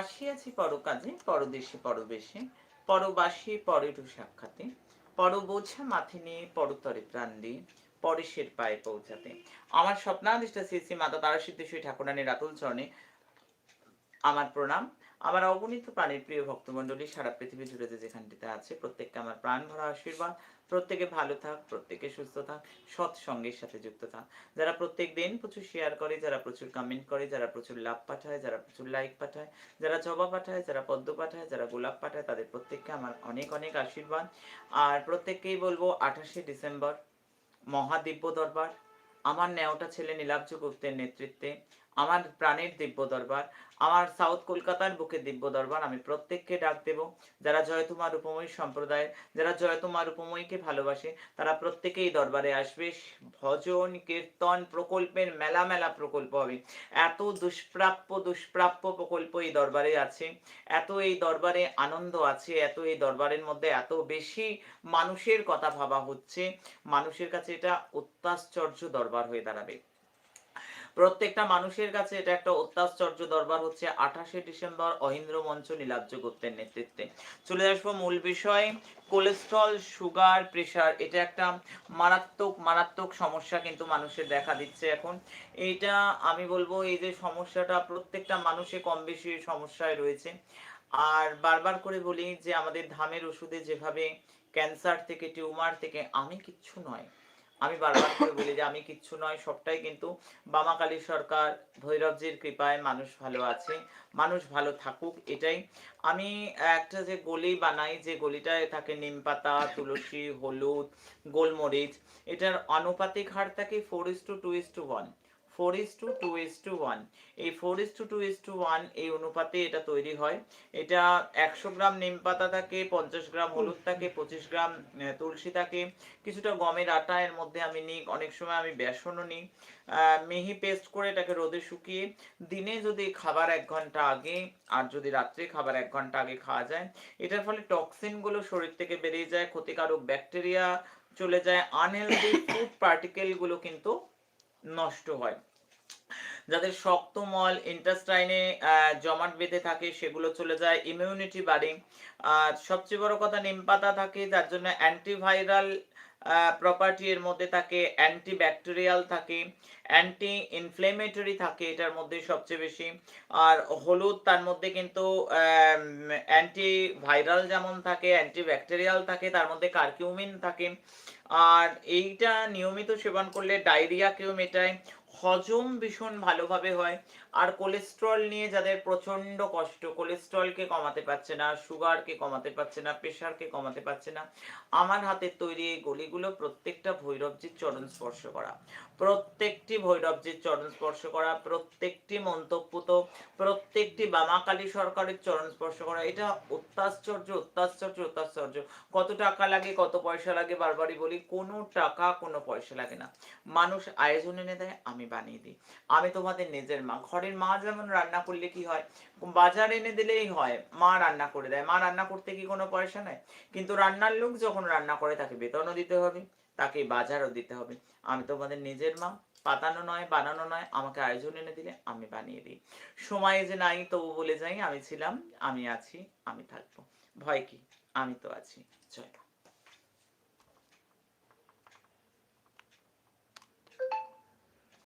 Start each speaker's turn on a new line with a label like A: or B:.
A: আসিয়াছি পরকাজে, পরদেশে, পরবেশে, পরবাসী পরেরও সাক্ষাতে পর বোঝা মাথে নিয়ে পরতরে প্রাণ দিয়ে পরেশের পায়ে পৌঁছাতে। আমার স্বপ্নাদিষ্ট শ্রী শ্রী মাতা তারা সিদ্ধেশ্বরী ঠাকুরানীর রাতুল চরণে আমার প্রণাম। আমার অগণিত প্রাণের প্রিয় ভক্তমণ্ডলী, সারা পৃথিবী জুড়ে যেখানটিতে আছে, প্রত্যেককে আমার প্রাণ ভরা আশীর্বাদ। প্রত্যেকে ভালো থাক, প্রত্যেকে সুস্থ থাক সৎ সঙ্গের সাথে যুক্ত থাক। যারা প্রত্যেক দিন প্রচুর শেয়ার করে, যারা প্রচুর কমেন্ট করে, যারা প্রচুর লাভ পাঠায়, যারা প্রচুর লাইক পাঠায়, যারা জবা পাঠায়, যারা পদ্ম পাঠায়, যারা গোলাপ পাঠায়, তাদের প্রত্যেককে আমার অনেক অনেক আশীর্বাদ। আর প্রত্যেককেই বলব, আঠাশে ডিসেম্বর, মহাদিব্য দরবার। আমার নেওটা ছেলে নীলাব্জ গুপ্তের নেতৃত্বে আমার প্রাণের দিব্য দরবার, আমার সাউথ কলকাতার বুকে দিব্য দরবার আমি প্রত্যেককে ডাক দেব। যারা জয়তুমা রূপময়ী সম্প্রদায়ের, যারা জয়তুমা রূপময়ীকে ভালোবাসে, তারা প্রত্যেকেই দরবারে আসবে। ভজন, কীর্তন প্রকল্পের মেলা মেলা প্রকল্প হবে। এত দুষ্প্রাপ্য দুষ্প্রাপ্য প্রকল্প এই দরবারে আছে। এত এই দরবারে আনন্দ আছে। এত এই দরবারের মধ্যে এত বেশি মানুষের কথা ভাবা হচ্ছে। মানুষের কাছে এটা অত্যাশ্চর্য দরবার হয়ে দাঁড়াবে। প্রত্যেকটা মানুষের কাছে এটা একটা অত্যাশ্চর্য দরবার হচ্ছে আঠাশে ডিসেম্বর অহিন্দ্র মঞ্চ নীলাব্জ গুপ্তের নেতৃত্বে। চলে আসব মূল বিষয়, কোলেস্ট্রল, সুগার প্রেশার এটা একটা মারাত্মক মারাত্মক সমস্যা কিন্তু মানুষের দেখা দিচ্ছে এখন। এইটা আমি বলব, এই যে সমস্যাটা প্রত্যেকটা মানুষে কম বেশি সমস্যায় রয়েছে। আর বারবার করে বলি যে আমাদের ধামের ওষুধে যেভাবে ক্যান্সার থেকে, টিউমার থেকে, আমি কিচ্ছু নয়। আমি বারবার করে বলি যে আমি কিচ্ছু নয়, সবটাই কিন্তু বামাকালী সরকার, ভৈরবজির কৃপায় মানুষ ভালো আছে, মানুষ ভালো থাকুক, এটাই। আমি একটা যে গলি বানাই, যে গলিটায় থাকে নিম পাতা, তুলসী, হলুদ, গোলমরিচ, এটার অনুপাতিক হার থাকে four is two two is two one four is two two is two one এই four is two two is two one এই অনুপাতে এটা তৈরি হয়। এটা একশো গ্রাম নিম পাতা থাকে, পঞ্চাশ গ্রাম হলুদ থাকে, পঁচিশ গ্রাম তুলসী থাকে। কিছুটা গমের আটা, এর মধ্যে আমি নিই, অনেক সময় আমি বেসনও নিই। মিহি পেস্ট করে এটাকে রোদে শুকিয়ে দিনে যদি খাবার এক ঘণ্টা আগে, আর যদি রাত্রে খাবার এক ঘণ্টা আগে খাওয়া যায়, এটার ফলে টক্সিনগুলো শরীর থেকে বেরিয়ে যায়, ক্ষতিকারক ব্যাকটেরিয়া চলে যায় আনহেলদি ফুড পার্টিকেলগুলো কিন্তু নষ্ট হয়। যাদের শক্ত মল ইন্টাস্টাইনে জমাট বেঁধে থাকে, সেগুলো চলে যায়। ইমিউনিটি বাড়ে। আর সবচেয়ে বড় কথা নিম পাতা থাকে, যার জন্য অ্যান্টিভাইরাল প্রপার্টি এর মধ্যে থাকে অ্যান্টি ব্যাকটেরিয়াল থাকে অ্যান্টি ইনফ্লেমেটরি থাকে এটার মধ্যে সবচেয়ে বেশি। আর হলুদ তার মধ্যে কিন্তু অ্যান্টি ভাইরাল যেমন থাকে অ্যান্টি ব্যাকটেরিয়াল থাকে, তার মধ্যে কার্কিউমিন থাকে। আর এইটা নিয়মিত সেবন করলে ডায়রিয়াকেও মেটায়, হজম ভীষণ ভালোভাবে হয়। আর কোলেস্ট্রল নিয়ে যাদের প্রচণ্ড কষ্ট কোলেস্ট্রলকে কমাতে পারছে না সুগারকে কমাতে পারছে না প্রেশারকে কমাতে পারছে না, আমার হাতের তৈরি এই প্রত্যেকটা ভৈরবজির চরণ স্পর্শ করা। প্রত্যেকটি ভৈরবজির চরণ স্পর্শ করা, প্রত্যেকটি মন্তব্যত, প্রত্যেকটি বামাকালী সরকারের চরণ স্পর্শ করা। এটা অত্যাশ্চর্য অত্যাশ্চর্য অত্যাশ্চর্য। কত টাকা লাগে, কত পয়সা লাগে, বারবারই বলি, কোনো টাকা, কোনো পয়সা লাগে না। মানুষ আয়োজন এনে দেয়, আমি বানিয়ে দিই। আমি তোমাদের নিজের মা, ঘরের মা যেমন রান্না করলে কি হয়, বাজার এনে দিলেই হয়, মা রান্না করে দেয়। মা রান্না করতে কি কোনো পয়সা নেয় কিন্তু রান্নার লোক যখন রান্না করে, তাকে বেতনও দিতে হবে, তাকে বাজারও দিতে হবে। আমি তোমাদের নিজের মা, পাতানো নয়, বানানো নয়, আমাকে আয়োজন এনে দিলে আমি বানিয়ে দিই। সময় যে নাই, তবু বলে যাই, আমি ছিলাম, আমি আছি, আমি থাকব। ভয় কি? আমি তো আছি। জয়।